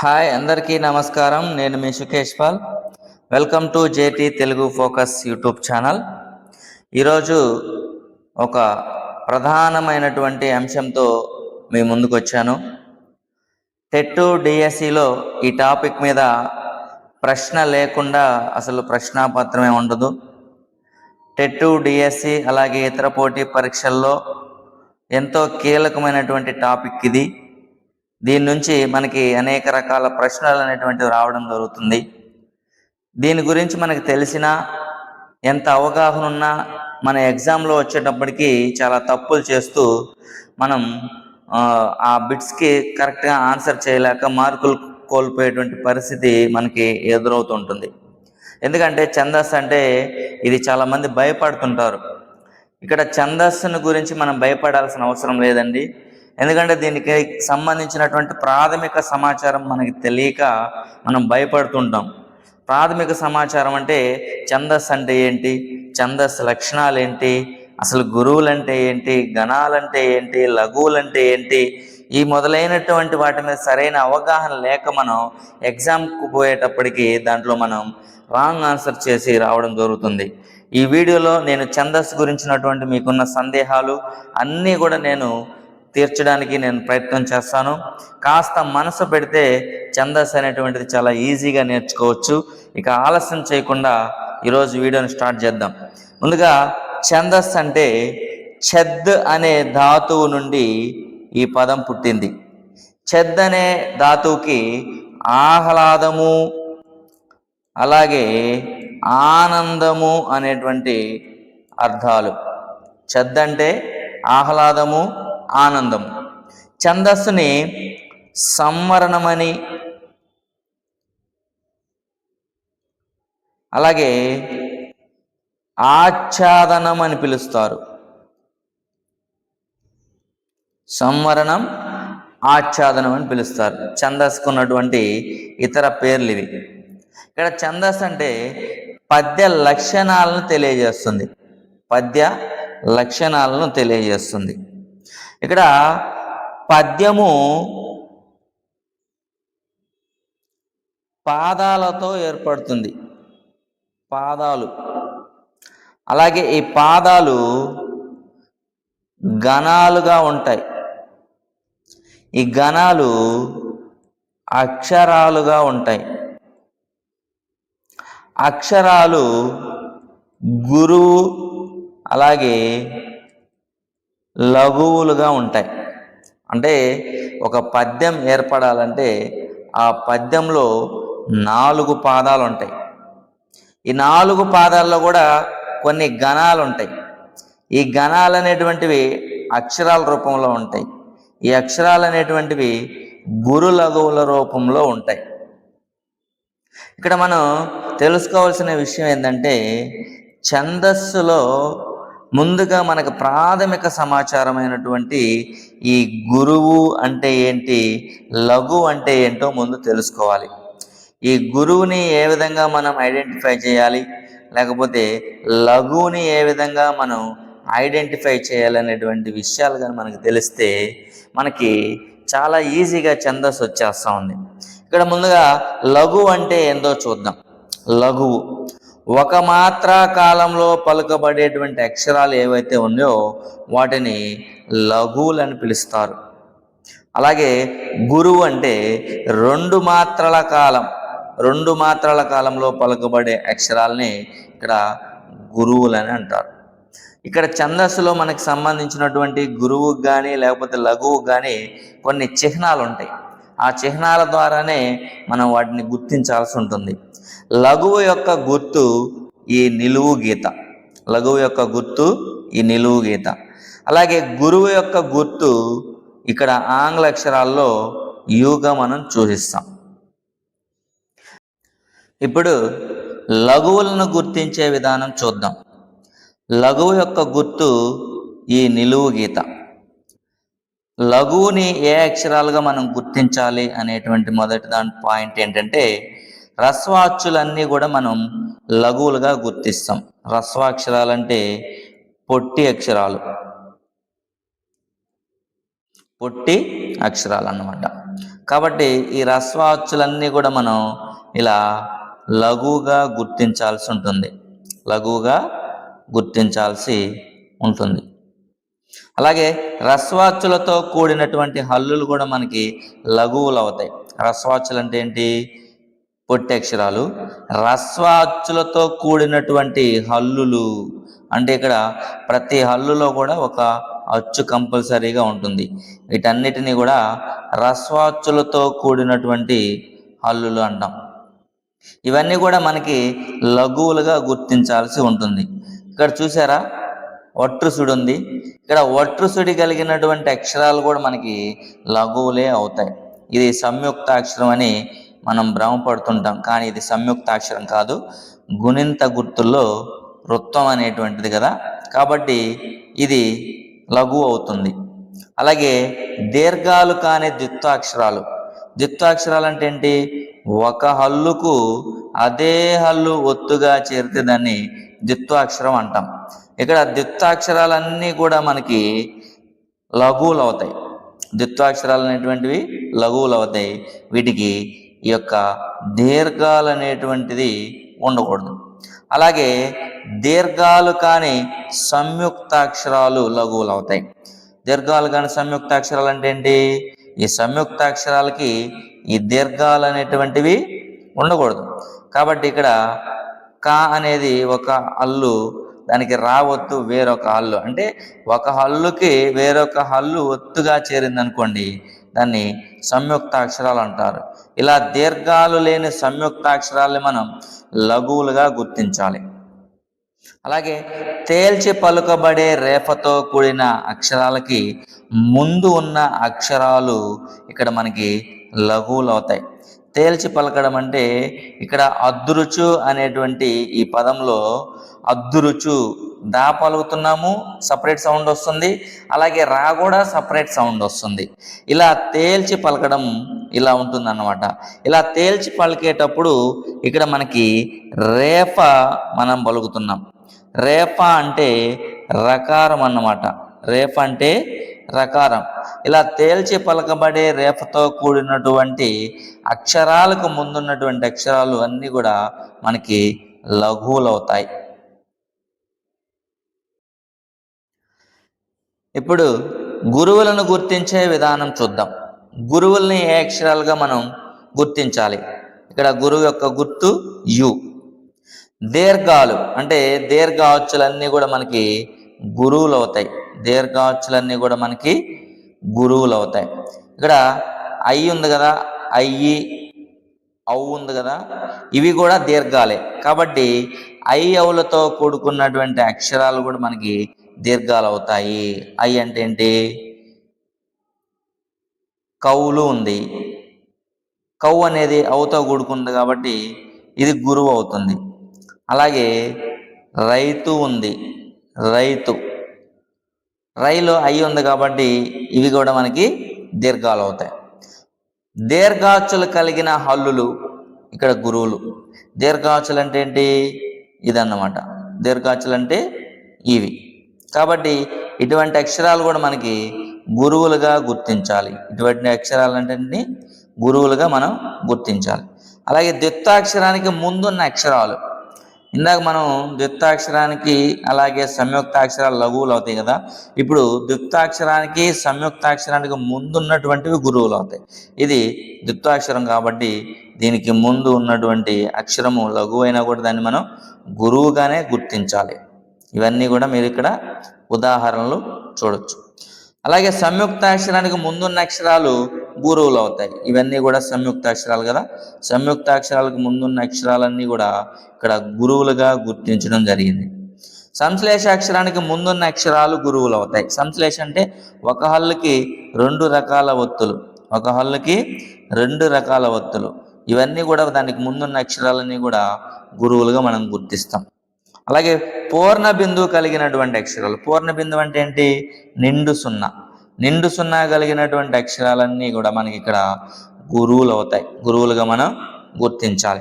Hi అందరికీ నమస్కారం. నేను మీ Sukesh Paul. Welcome to JT Telugu focus YouTube channel. ఈరోజు ఒక ప్రధానమైనటువంటి అంశంతో మీ ముందుకు వచ్చాను టెట్ డిఎస్సిలో ఈ టాపిక్ మీద ప్రశ్న లేకుండా అసలు ప్రశ్నాపత్రమే ఉండదు. టెట్ డిఎస్సి అలాగే ఇతర పోటీ పరీక్షల్లో ఎంతో కీలకమైనటువంటి టాపిక్ ఇది. దీని నుంచి మనకి అనేక రకాల ప్రశ్నలు అనేటువంటివి రావడం జరుగుతుంది. దీని గురించి మనకి తెలిసిన ఎంత అవగాహన ఉన్నా మన ఎగ్జామ్లో వచ్చేటప్పటికి చాలా తప్పులు చేస్తూ మనం ఆ, ఆ బిట్స్కి కరెక్ట్గా ఆన్సర్ చేయలేక మార్కులు కోల్పోయేటువంటి పరిస్థితి మనకి ఎదురవుతుంటుంది. ఎందుకంటే ఛందస్ అంటే ఇది చాలామంది భయపడుతుంటారు. ఇక్కడ ఛందస్సును గురించి మనం భయపడాల్సిన అవసరం లేదండి. ఎందుకంటే దీనికి సంబంధించినటువంటి ప్రాథమిక సమాచారం మనకి తెలియక మనం భయపడుతుంటాం. ప్రాథమిక సమాచారం అంటే ఛందస్సు అంటే ఏంటి? ఛందస్సు లక్షణాలు ఏంటి? అసలు గురువులు అంటే ఏంటి? గణాలంటే ఏంటి? లఘువులంటే ఏంటి? ఈ మొదలైనటువంటి వాటి మీద సరైన అవగాహన లేక మనం ఎగ్జామ్కు పోయేటప్పటికి దాంట్లో మనం రాంగ్ ఆన్సర్ చేసి రావడం జరుగుతుంది. ఈ వీడియోలో నేను ఛందస్సు గురించినటువంటి మీకున్న సందేహాలు అన్నీ కూడా నేను తీర్చడానికి నేను ప్రయత్నం చేస్తాను. కాస్త మనసు పెడితే ఛందస్ అనేటువంటిది చాలా ఈజీగా నేర్చుకోవచ్చు. ఇక ఆలస్యం చేయకుండా ఈరోజు వీడియోని స్టార్ట్ చేద్దాం. ముందుగా ఛందస్ అంటే ఛద్ అనే ధాతువు నుండి ఈ పదం పుట్టింది. ఛద్ అనే ధాతువుకి ఆహ్లాదము అలాగే ఆనందము అనేటువంటి అర్థాలు. ఛద్ అంటే ఆహ్లాదము ఆనందం. ఛందస్సుని సంవరణమని అలాగే ఆచ్ఛాదనం అని పిలుస్తారు. సంవరణం ఆచ్ఛాదనం అని పిలుస్తారు. ఛందస్కున్నటువంటి ఇతర పేర్లు ఇవి. ఇక్కడ ఛందస్ అంటే పద్య లక్షణాలను తెలియజేస్తుంది. పద్య లక్షణాలను తెలియజేస్తుంది. ఇక్కడ పద్యము పాదాలతో ఏర్పడుతుంది. పాదాలు. అలాగే ఈ పాదాలు గణాలుగా ఉంటాయి. ఈ గణాలు అక్షరాలుగా ఉంటాయి. అక్షరాలు గురువు అలాగే లఘువులుగా ఉంటాయి. అంటే ఒక పద్యం ఏర్పడాలంటే ఆ పద్యంలో నాలుగు పాదాలు ఉంటాయి. ఈ నాలుగు పాదాల్లో కూడా కొన్ని గణాలు ఉంటాయి. ఈ గణాలు అనేటువంటివి అక్షరాల రూపంలో ఉంటాయి. ఈ అక్షరాలు అనేటువంటివి గురు లఘువుల రూపంలో ఉంటాయి. ఇక్కడ మనం తెలుసుకోవాల్సిన విషయం ఏంటంటే ఛందస్సులో ముందుగా మనకు ప్రాథమిక సమాచారమైనటువంటి ఈ గురువు అంటే ఏంటి లఘు అంటే ఏంటో ముందు తెలుసుకోవాలి. ఈ గురువుని ఏ విధంగా మనం ఐడెంటిఫై చేయాలి లేకపోతే లఘువుని ఏ విధంగా మనం ఐడెంటిఫై చేయాలనేటువంటి విషయాలు కానీ మనకు తెలిస్తే మనకి చాలా ఈజీగా ఛందస్సు వచ్చేస్తూ ఉంది. ఇక్కడ ముందుగా లఘు అంటే ఏందో చూద్దాం. లఘువు. ఒక మాత్రా కాలంలో పలుకబడేటువంటి అక్షరాలు ఏవైతే ఉన్నాయో వాటిని లఘువులు అని పిలుస్తారు. అలాగే గురువు అంటే రెండు మాత్రల కాలం రెండు మాత్రల కాలంలో పలుకబడే అక్షరాలని ఇక్కడ గురువులని అంటారు. ఇక్కడ ఛందస్సులో మనకు సంబంధించినటువంటి గురువుకు కానీ లేకపోతే లఘువుకు కానీ కొన్ని చిహ్నాలు ఉంటాయి ఆ చిహ్నాల ద్వారానే మనం వాటిని గుర్తించాల్సి ఉంటుంది. లఘువు యొక్క గుర్తు ఈ నిలువు గీత. లఘువు యొక్క గుర్తు ఈ నిలువు గీత. అలాగే గురువు యొక్క గుర్తు ఇక్కడ ఆంగ్ల అక్షరాల్లో యూగా మనం చూసిస్తాం ఇప్పుడు లఘువులను గుర్తించే విధానం చూద్దాం. లఘువు యొక్క గుర్తు ఈ నిలువు గీత. లఘువుని ఏ అక్షరాలుగా మనం గుర్తించాలి అనేటువంటి మొదటి దాని పాయింట్ ఏంటంటే రస్వాక్షులన్నీ కూడా మనం లఘువులుగా గుర్తిస్తాం. రస్వాక్షరాలంటే పొట్టి అక్షరాలు. పొట్టి అక్షరాలు అన్నమాట కాబట్టి ఈ రస్వ అచ్చులన్నీ కూడా మనం ఇలా లఘువుగా గుర్తించాల్సి ఉంటుంది. లఘువుగా గుర్తించాల్సి ఉంటుంది. అలాగే రస్వాచ్చులతో కూడినటువంటి హల్లులు కూడా మనకి లఘువులు అవుతాయి రస్వాచ్చులు అంటే ఏంటి? పొట్టి అక్షరాలు. రస్వాచ్చులతో కూడినటువంటి హల్లులు అంటే ఇక్కడ ప్రతి హల్లులో కూడా ఒక అచ్చు కంపల్సరీగా ఉంటుంది. వీటన్నిటిని కూడా రస్వాచ్చులతో కూడినటువంటి హల్లులు అంటాం. ఇవన్నీ కూడా మనకి లఘువులుగా గుర్తించాల్సి ఉంటుంది. ఇక్కడ చూసారా? వట్రుసుడు ఉంది ఇక్కడ వట్రుసుడి కలిగినటువంటి అక్షరాలు కూడా మనకి లఘువులే అవుతాయి. ఇది సంయుక్తాక్షరం అని మనం భ్రమపడుతుంటాం. కానీ ఇది సంయుక్తాక్షరం కాదు. గుణింత గుర్తుల్లో వృత్తం అనేటువంటిది కదా. కాబట్టి ఇది లఘు అవుతుంది. అలాగే దీర్ఘాలు కాని ద్విత్వాక్షరాలు. ద్విత్వాక్షరాలు అంటే ఏంటి? ఒక హల్లుకు అదే హల్లు ఒత్తుగా చేరితే దాన్ని ద్విత్వాక్షరం అంటాం. ఇక్కడ ద్విత్వాక్షరాలన్నీ కూడా మనకి లఘువులు అవుతాయి ద్విత్వాక్షరాలు అనేటువంటివి లఘువులు అవుతాయి వీటికి ఈ యొక్క దీర్ఘాలు అనేటువంటిది ఉండకూడదు. అలాగే దీర్ఘాలు కాని సంయుక్తాక్షరాలు లఘువులు అవుతాయి దీర్ఘాలు కాని సంయుక్తాక్షరాలు అంటే ఏంటి? ఈ సంయుక్తాక్షరాలకి ఈ దీర్ఘాలు అనేటువంటివి ఉండకూడదు. కాబట్టి ఇక్కడ కా అనేది ఒక అల్లు దానికి రావత్తు వేరొక హల్లు. అంటే ఒక హల్లుకి వేరొక హల్లు ఒత్తుగా చేరింది అనుకోండి దాన్ని సంయుక్తాక్షరాలు అంటారు. ఇలా దీర్ఘాలు లేని సంయుక్తాక్షరాల్ని మనం లఘువులుగా గుర్తించాలి. అలాగే తేల్చి పలుకబడే రేపతో కూడిన అక్షరాలకి ముందు ఉన్న అక్షరాలు ఇక్కడ మనకి లఘువులు అవుతాయి తేల్చి పలకడం అంటే ఇక్కడ అదృచు అనేటువంటి ఈ పదంలో అద్దురుచు దా పలుకుతున్నాము సపరేట్ సౌండ్ వస్తుంది. అలాగే రా కూడా సపరేట్ సౌండ్ వస్తుంది. ఇలా తేల్చి పలకడం ఇలా ఉంటుంది అన్నమాట ఇలా తేల్చి పలికేటప్పుడు ఇక్కడ మనకి రేఫ మనం పలుకుతున్నాం. రేఫ అంటే రకారం అన్నమాట. రేఫ అంటే రకారం. ఇలా తేల్చి పలకబడే రేఫతో కూడినటువంటి అక్షరాలకు ముందున్నటువంటి అక్షరాలు అన్నీ కూడా మనకి లఘువులవుతాయి. ఇప్పుడు గురువులను గుర్తించే విధానం చూద్దాం. గురువుల్ని ఏ అక్షరాలుగా మనం గుర్తించాలి? ఇక్కడ గురువు యొక్క గుర్తు యు. దీర్ఘాలు అంటే దీర్ఘాచులన్నీ కూడా మనకి గురువులు అవుతాయి దీర్ఘాచులన్నీ కూడా మనకి గురువులు అవుతాయి ఇక్కడ ఐ ఉంది కదా అయ్యి అవు ఉంది కదా ఇవి కూడా దీర్ఘాలే. కాబట్టి ఐ అవులతో కూడుకున్నటువంటి అక్షరాలు కూడా మనకి దీర్ఘాలు అవుతాయి ఐ అంటే ఏంటి? కౌలు ఉంది. కౌ అనేది అవుతో కూడుకుంది కాబట్టి ఇది గురువు అవుతుంది. అలాగే రైతు ఉంది. రైతు. రైలు అయి ఉంది కాబట్టి ఇవి కూడా మనకి దీర్ఘాలు అవుతాయి దీర్ఘాచులు కలిగిన హల్లులు ఇక్కడ గురువులు. దీర్ఘాచులు అంటే ఏంటి? ఇదన్నమాట. దీర్ఘాచులు అంటే ఇవి. కాబట్టి ఇటువంటి అక్షరాలు కూడా మనకి గురువులుగా గుర్తించాలి. ఇటువంటి అక్షరాలు అంటే గురువులుగా మనం గుర్తించాలి. అలాగే ద్విత్వాక్షరానికి ముందున్న అక్షరాలు. ఇందాక మనం ద్విత్వాక్షరానికి అలాగే సంయుక్తాక్షరాలు లఘువులు అవుతాయి కదా. ఇప్పుడు ద్విత్వాక్షరానికి సంయుక్తాక్షరానికి ముందున్నటువంటివి గురువులు అవుతాయి. ఇది ద్విత్వాక్షరం కాబట్టి దీనికి ముందు ఉన్నటువంటి అక్షరము లఘువైనా కూడా దాన్ని మనం గురువుగానే గుర్తించాలి. ఇవన్నీ కూడా మీరు ఇక్కడ ఉదాహరణలు చూడొచ్చు. అలాగే సంయుక్తాక్షరానికి ముందున్న అక్షరాలు గురువులు అవుతాయి. ఇవన్నీ కూడా సంయుక్తాక్షరాలు కదా. సంయుక్తాక్షరాలకు ముందున్న అక్షరాలన్నీ కూడా ఇక్కడ గురువులుగా గుర్తించడం జరిగింది. సంశ్లేషాక్షరానికి ముందున్న అక్షరాలు గురువులు అవుతాయి. సంశ్లేష అంటే ఒక హల్లుకి రెండు రకాల ఒత్తులు. ఒక హల్లుకి రెండు రకాల ఒత్తులు. ఇవన్నీ కూడా దానికి ముందున్న అక్షరాలన్నీ కూడా గురువులుగా మనం గుర్తిస్తాం. అలాగే పూర్ణ బిందువు కలిగినటువంటి అక్షరాలు. పూర్ణ బిందువు అంటే ఏంటి? నిండు సున్నా. నిండు సున్నా కలిగినటువంటి అక్షరాలన్నీ కూడా మనకి ఇక్కడ గురువులు అవుతాయి. గురువులుగా మనం గుర్తించాలి.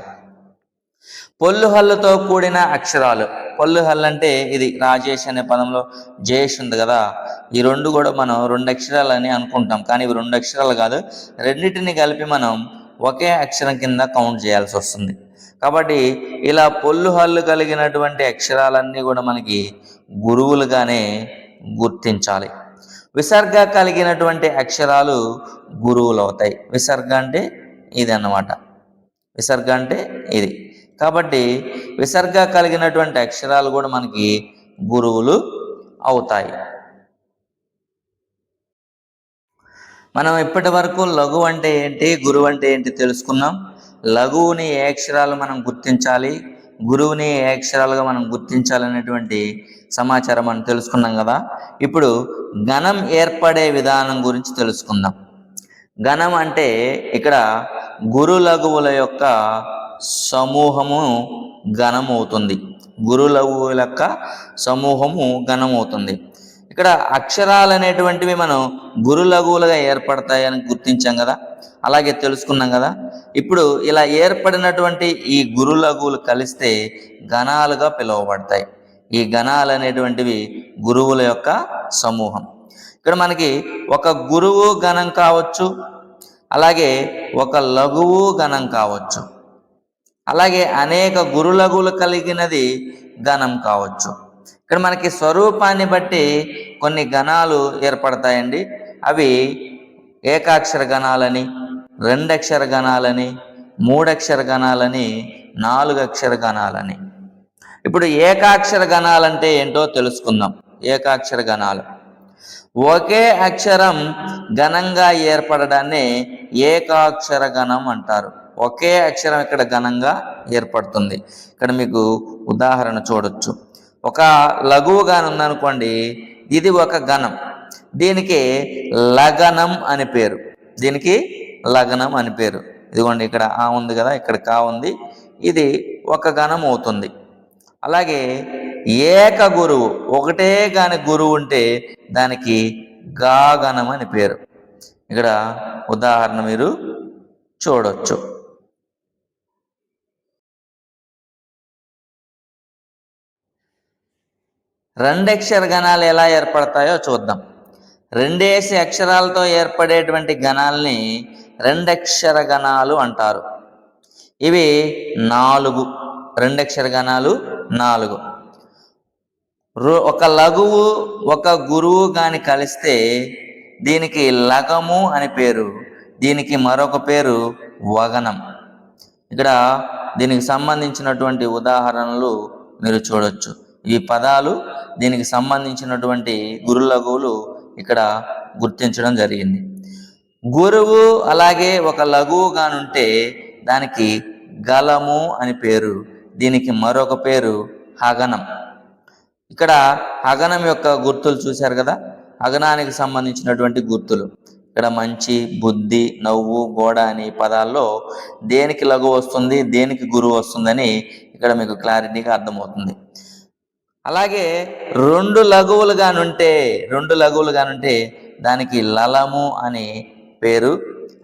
పొల్లు హల్లుతో కూడిన అక్షరాలు. పళ్ళు హల్ అంటే ఇది రాజేష్ అనే పదంలో జయేష్ ఉంది కదా. ఈ రెండు కూడా మనం రెండు అక్షరాలని అనుకుంటాం. కానీ ఇవి రెండు అక్షరాలు కాదు. రెండింటిని కలిపి మనం ఒకే అక్షరం కింద కౌంట్ చేయాల్సి వస్తుంది. కాబట్టి ఇలా పొల్లు హల్లు కలిగినటువంటి అక్షరాలన్నీ కూడా మనకి గురువులుగానే గుర్తించాలి. విసర్గ కలిగినటువంటి అక్షరాలు గురువులు అవుతాయి విసర్గ అంటే ఇది అన్నమాట విసర్గ అంటే ఇది. కాబట్టి విసర్గ కలిగినటువంటి అక్షరాలు కూడా మనకి గురువులు అవుతాయి. మనం ఇప్పటి వరకు లఘు అంటే ఏంటి గురువు అంటే ఏంటి తెలుసుకున్నాం. లఘువుని ఏ అక్షరాలు మనం గుర్తించాలి? గురువుని ఏ అక్షరాలుగా మనం గుర్తించాలనేటువంటి సమాచారం మనం తెలుసుకున్నాం కదా? ఇప్పుడు ఘనం ఏర్పడే విధానం గురించి తెలుసుకుందాం. ఘనం అంటే ఇక్కడ గురు లఘువుల యొక్క సమూహము ఘనమవుతుంది. అవుతుంది గురు లఘువుల యొక్క సమూహము ఘనమవుతుంది. అవుతుంది ఇక్కడ అక్షరాలు అనేటువంటివి మనం గురు లఘువులుగా ఏర్పడతాయని గుర్తించాం కదా? అలాగే తెలుసుకున్నాం కదా. ఇప్పుడు ఇలా ఏర్పడినటువంటి ఈ గురు లఘువులు కలిస్తే గణాలుగా పిలువబడతాయి. ఈ గణాలు అనేటువంటివి గురువుల యొక్క సమూహం. ఇక్కడ మనకి ఒక గురువు గణం కావచ్చు అలాగే ఒక లఘువు గణం కావచ్చు అలాగే అనేక గురులఘువులు కలిగినది గణం కావచ్చు. ఇక్కడ మనకి స్వరూపాన్ని బట్టి కొన్ని గణాలు ఏర్పడతాయండి. అవి ఏకాక్షర గణాలని రెండక్షర గణాలని మూడక్షర గణాలని నాలుగు అక్షర గణాలని ఇప్పుడు ఏకాక్షర గణాలంటే ఏంటో తెలుసుకుందాం. ఏకాక్షర గణాలు ఒకే అక్షరం ఘనంగా ఏర్పడడాన్ని ఏకాక్షర గణం అంటారు. ఒకే అక్షరం ఇక్కడ ఘనంగా ఏర్పడుతుంది. ఇక్కడ మీకు ఉదాహరణ చూడొచ్చు. ఒక లఘువుగా ఉందనుకోండి ఇది ఒక గణం దీనికి లగనం అని పేరు. దీనికి లగనం అని పేరు. ఇదిగోండి ఇక్కడ ఆ ఉంది కదా ఇక్కడ కా ఉంది. ఇది ఒక గణం అవుతుంది. అలాగే ఏక గురువు ఒకటే కాని గురువు ఉంటే దానికి గాగణం అని పేరు. ఇక్కడ ఉదాహరణ మీరు చూడొచ్చు. రెండక్షర గణాలు ఎలా ఏర్పడతాయో చూద్దాం. రెండేసి అక్షరాలతో ఏర్పడేటువంటి గణాల్ని రెండక్షర గణాలు అంటారు. ఇవి నాలుగు. రెండక్షర గణాలు నాలుగు. రు- ఒక లఘువు ఒక గురువు కాని కలిస్తే దీనికి లగము అని పేరు. దీనికి మరొక పేరు వగనం. ఇక్కడ దీనికి సంబంధించినటువంటి ఉదాహరణలు మీరు చూడొచ్చు. ఈ పదాలు దీనికి సంబంధించినటువంటి గురు లఘువులు ఇక్కడ గుర్తించడం జరిగింది. గురువు అలాగే ఒక లఘువు ఉంటే దానికి గలము అని పేరు. దీనికి మరొక పేరు హగనం. ఇక్కడ హగనం యొక్క గుర్తులు చూశారు కదా? హగనానికి సంబంధించినటువంటి గుర్తులు. ఇక్కడ మంచి బుద్ధి నవ్వు గోడ అని పదాల్లో దేనికి లఘు వస్తుంది దేనికి గురువు వస్తుందని ఇక్కడ మీకు క్లారిటీగా అర్థమవుతుంది. అలాగే రెండు లఘువులుగానుంటే రెండు లఘువులుగానుంటే దానికి లలము అని పేరు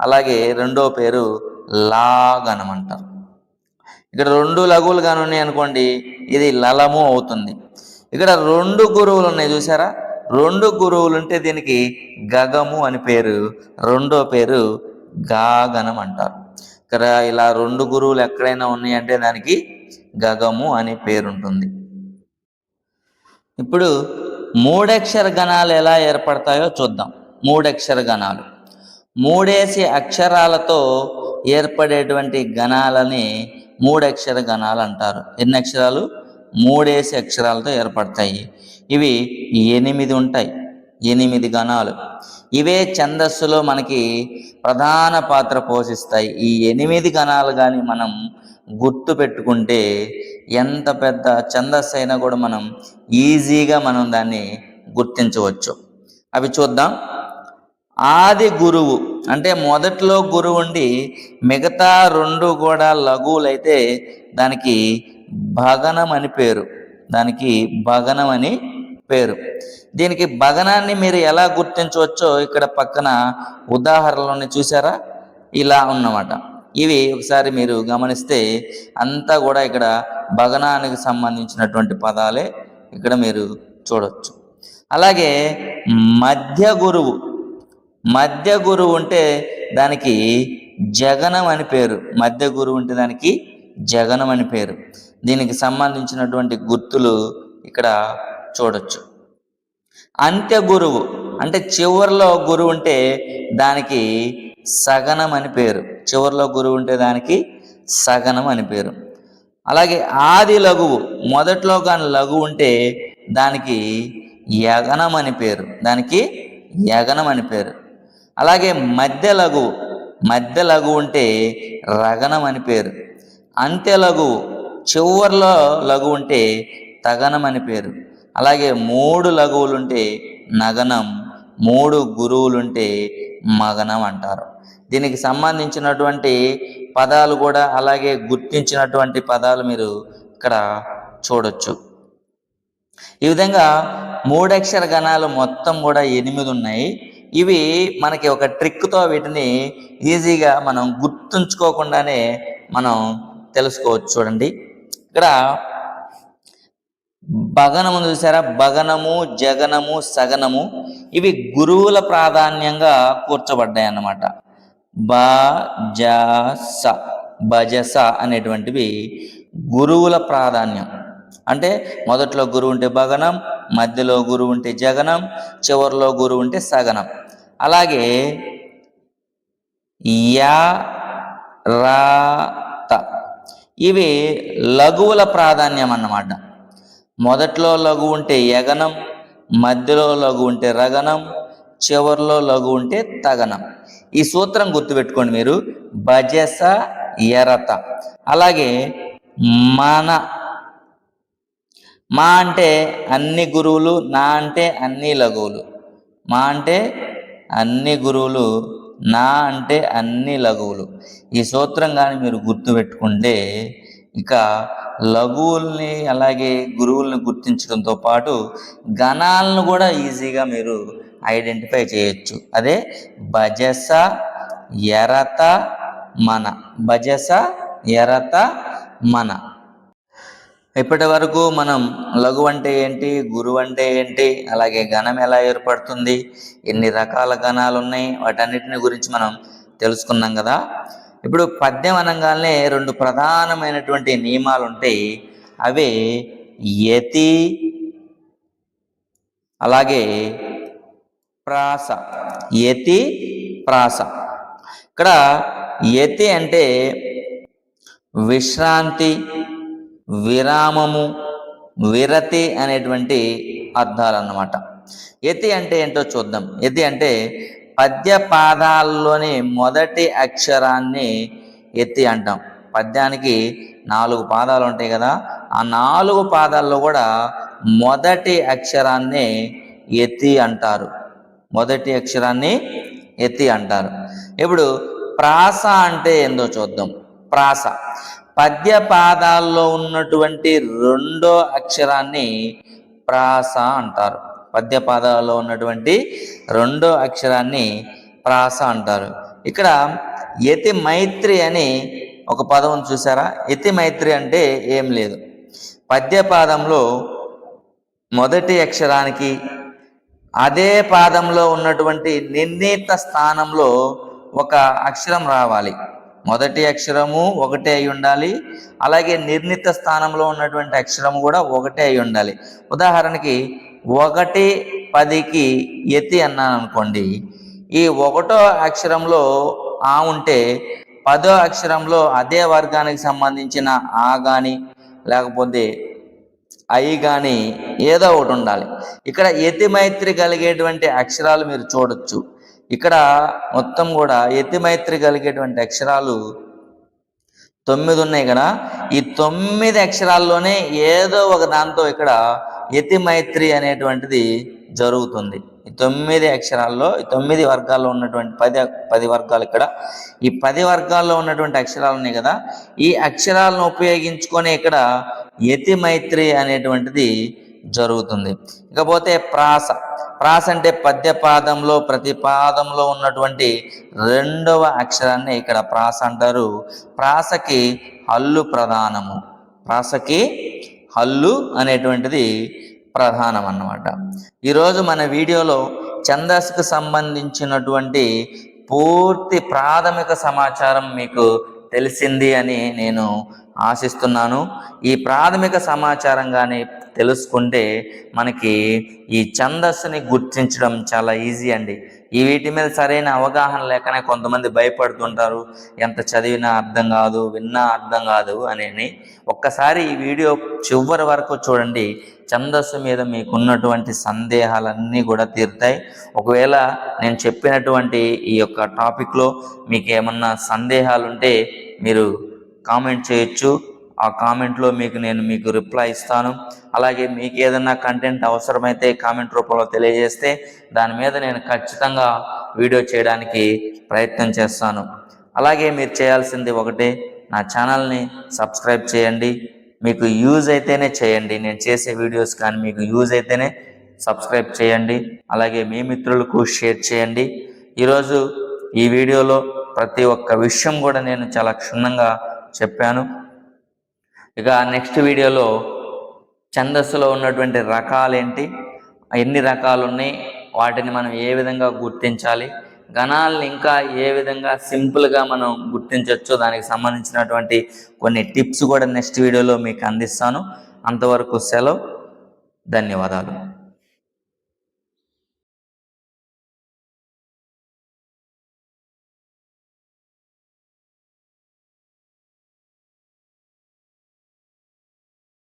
అలాగే రెండో పేరు లాగనం అంటారు ఇక్కడ రెండు లఘువులు కానీ ఉన్నాయి అనుకోండి ఇది లలము అవుతుంది. ఇక్కడ రెండు గురువులు ఉన్నాయి చూసారా రెండు గురువులు ఉంటే దీనికి గగము అని పేరు రెండో పేరు గాగనం అంటారు ఇక్కడ ఇలా రెండు గురువులు ఎక్కడైనా ఉన్నాయంటే దానికి గగము అనే పేరు ఉంటుంది ఇప్పుడు మూడక్షర గణాలు ఎలా ఏర్పడతాయో చూద్దాం. మూడక్షర గణాలు మూడేసి అక్షరాలతో ఏర్పడేటువంటి గణాలని మూడక్షర గణాలు అంటారు. ఎన్ని అక్షరాలు? మూడేసి అక్షరాలతో ఏర్పడతాయి. ఇవి ఎనిమిది ఉంటాయి. ఎనిమిది గణాలు. ఇవే ఛందస్సులో మనకి ప్రధాన పాత్ర పోషిస్తాయి. ఈ ఎనిమిది గణాలు కానీ మనం గుర్తు పెట్టుకుంటే ఎంత పెద్ద ఛందస్సు అయినా కూడా మనం ఈజీగా మనం దాన్ని గుర్తించవచ్చు. అవి చూద్దాం. ఆది గురువు. అంటే మొదట్లో గురువు ఉండి మిగతా రెండు కూడా లఘువులైతే దానికి భగనం అని పేరు. దానికి భగనం అని పేరు. దీనికి భగనాన్ని మీరు ఎలా గుర్తించవచ్చో ఇక్కడ పక్కన ఉదాహరణలోని చూసారా ఇలా ఉన్నమాట. ఇవి ఒకసారి మీరు గమనిస్తే అంతా కూడా ఇక్కడ భగనానికి సంబంధించినటువంటి పదాలే ఇక్కడ మీరు చూడొచ్చు. అలాగే మధ్య గురువు. మధ్య గురువు ఉంటే దానికి జగనం అని పేరు. మధ్య గురువు ఉంటే దానికి జగనం అని పేరు. దీనికి సంబంధించినటువంటి గుర్తులు ఇక్కడ చూడొచ్చు. అంత్య గురువు అంటే చివరిలో గురువు ఉంటే దానికి సగనం అని పేరు. చివరిలో గురువు ఉంటే దానికి సగనం అని పేరు. అలాగే ఆది లఘువు మొదట్లో కానీ లఘువు ఉంటే దానికి యగనం అని పేరు. దానికి యగనం అని పేరు. అలాగే మధ్య లఘు మధ్య లఘు ఉంటే రగనం అని పేరు. అంత్య లఘు చివర్లో లఘు ఉంటే తగనం అని పేరు. అలాగే మూడు లఘువులుంటే నగనం మూడు గురువులుంటే మగనం అంటారు. దీనికి సంబంధించినటువంటి పదాలు కూడా అలాగే గుర్తించినటువంటి పదాలు మీరు ఇక్కడ చూడొచ్చు. ఈ విధంగా మూడక్షర గణాలు మొత్తం కూడా ఎనిమిది ఉన్నాయి. ఇవి మనకి ఒక ట్రిక్తో వీటిని ఈజీగా మనం గుర్తుంచుకోకుండానే మనం తెలుసుకోవచ్చు చూడండి. ఇక్కడ భగనము చూసారా? భగనము జగనము సగనము ఇవి గురువుల ప్రాధాన్యంగా కూర్చబడ్డాయి అన్నమాట బజస భజస అనేటువంటివి గురువుల ప్రాధాన్యం. అంటే మొదట్లో గురువు ఉంటే భగనం మధ్యలో గురువు ఉంటే జగనం చివరిలో గురువు ఉంటే సగనం. అలాగే యా రాత ఇవి లఘువుల ప్రాధాన్యం అన్నమాట. మొదట్లో లఘు ఉంటే యగనం మధ్యలో లఘు ఉంటే రగనం చివరిలో లఘు ఉంటే తగనం. ఈ సూత్రం గుర్తుపెట్టుకోండి మీరు. భజస ఎరత అలాగే మన. మా అంటే అన్ని గురువులు నా అంటే అన్ని లఘువులు. మా అంటే అన్ని గురువులు నా అంటే అన్ని లఘువులు. ఈ సూత్రం కానీ మీరు గుర్తుపెట్టుకుంటే ఇక లఘువుల్ని అలాగే గురువుల్ని గుర్తించడంతో పాటు గణాలను కూడా ఈజీగా మీరు ఐడెంటిఫై చేయొచ్చు. అదే భజస ఎరత మన. భజస ఎరత మన. ఇప్పటి వరకు మనం లఘు అంటే ఏంటి గురువు అంటే ఏంటి అలాగే గణం ఎలా ఏర్పడుతుంది ఎన్ని రకాల గణాలు ఉన్నాయి వాటన్నిటిని గురించి మనం తెలుసుకున్నాం కదా. ఇప్పుడు పద్యం అనగానే రెండు ప్రధానమైనటువంటి నియమాలు ఉంటాయి. అవే యతి అలాగే ప్రాస. యతి ప్రాస. ఇక్కడ యతి అంటే విశ్రాంతి విరామము విరతి అనేటువంటి అర్థాలు అన్నమాట యతి అంటే ఏంటో చూద్దాం. యతి అంటే పద్య పాదాల్లోని మొదటి అక్షరాన్ని ఎత్తి అంటాం. పద్యానికి నాలుగు పాదాలు ఉంటాయి కదా ఆ నాలుగు పాదాల్లో కూడా మొదటి అక్షరాన్ని ఎత్తి అంటారు. మొదటి అక్షరాన్ని ఎత్తి అంటారు. ఇప్పుడు ప్రాస అంటే ఏందో చూద్దాం. ప్రాస. పద్య పాదాల్లో ఉన్నటువంటి రెండో అక్షరాన్ని ప్రాస అంటారు. పద్య పాదాల్లో ఉన్నటువంటి రెండో అక్షరాన్ని ప్రాస అంటారు. ఇక్కడ యతి మైత్రి అని ఒక పదం చూసారా? యతి మైత్రి అంటే ఏం లేదు. పద్య పాదంలో మొదటి అక్షరానికి అదే పాదంలో ఉన్నటువంటి నిర్ణీత స్థానంలో ఒక అక్షరం రావాలి. మొదటి అక్షరము ఒకటే అయి ఉండాలి. అలాగే నిర్ణీత స్థానంలో ఉన్నటువంటి అక్షరం కూడా ఒకటే అయి ఉండాలి. ఉదాహరణకి ఒకటి పదికి ఎతి అన్నాను అనుకోండి. ఈ ఒకటో అక్షరంలో ఆ ఉంటే పదో అక్షరంలో అదే వర్గానికి సంబంధించిన ఆ కానీ లేకపోతే ఐ కానీ ఏదో ఒకటి ఉండాలి. ఇక్కడ యతి మైత్రి కలిగేటువంటి అక్షరాలు మీరు చూడొచ్చు. ఇక్కడ మొత్తం కూడా ఎతిమైత్రి కలిగేటువంటి అక్షరాలు తొమ్మిది ఉన్నాయి కదా. ఈ తొమ్మిది అక్షరాల్లోనే ఏదో ఒక దాంతో ఇక్కడ ఎతిమైత్రి అనేటువంటిది జరుగుతుంది. ఈ తొమ్మిది అక్షరాల్లో ఈ తొమ్మిది వర్గాల్లో ఉన్నటువంటి పది పది వర్గాలు ఇక్కడ. ఈ పది వర్గాల్లో ఉన్నటువంటి అక్షరాలు ఉన్నాయి కదా. ఈ అక్షరాలను ఉపయోగించుకొని ఇక్కడ ఎతిమైత్రి అనేటువంటిది జరుగుతుంది. ఇకపోతే ప్రాస. ప్రాస అంటే పద్య పాదంలో ప్రతి పాదంలో ఉన్నటువంటి రెండవ అక్షరాన్ని ఇక్కడ ప్రాస అంటారు. ప్రాసకి హల్లు ప్రధానము. ప్రాసకి హల్లు అనేటువంటిది ప్రధానం అన్నమాట. ఈరోజు మన వీడియోలో ఛందస్సుకు సంబంధించినటువంటి పూర్తి ప్రాథమిక సమాచారం మీకు తెలిసింది అని నేను ఆశిస్తున్నాను. ఈ ప్రాథమిక సమాచారం కానీ తెలుసుకుంటే మనకి ఈ ఛందస్సుని గుర్తించడం చాలా ఈజీ అండి. ఈ వీటి మీద సరైన అవగాహన లేకనే కొంతమంది భయపడుతుంటారు. ఎంత చదివినా అర్థం కాదు విన్నా అర్థం కాదు అని ఒక్కసారి ఈ వీడియో చివరి వరకు చూడండి. ఛందస్సు మీద మీకున్నటువంటి సందేహాలన్నీ కూడా తీరుతాయి. ఒకవేళ నేను చెప్పినటువంటి ఈ యొక్క టాపిక్లో మీకు ఏమన్నా సందేహాలు ఉంటే మీరు కామెంట్ చేయొచ్చు. ఆ కామెంట్లో మీకు నేను మీకు రిప్లై ఇస్తాను. అలాగే మీకు ఏదైనా కంటెంట్ అవసరమైతే కామెంట్ రూపంలో తెలియజేస్తే దాని మీద నేను ఖచ్చితంగా వీడియో చేయడానికి ప్రయత్నం చేస్తాను. అలాగే మీరు చేయాల్సింది ఒకటే నా ఛానల్ని సబ్స్క్రైబ్ చేయండి. మీకు యూజ్ అయితేనే చేయండి. నేను చేసే వీడియోస్ కానీ మీకు యూజ్ అయితేనే సబ్స్క్రైబ్ చేయండి. అలాగే మీ మిత్రులకు షేర్ చేయండి. ఈరోజు ఈ వీడియోలో ప్రతి ఒక్క విషయం కూడా నేను చాలా క్షుణ్ణంగా చెప్పాను. ఇక నెక్స్ట్ వీడియోలో ఛందస్సులో ఉన్నటువంటి రకాలేంటి? ఎన్ని రకాలు ఉన్నాయి వాటిని మనం ఏ విధంగా గుర్తించాలి? గణాలను ఇంకా ఏ విధంగా సింపుల్గా మనం గుర్తించవచ్చో దానికి సంబంధించినటువంటి కొన్ని టిప్స్ కూడా నెక్స్ట్ వీడియోలో మీకు అందిస్తాను. అంతవరకు సెలవు. ధన్యవాదాలు.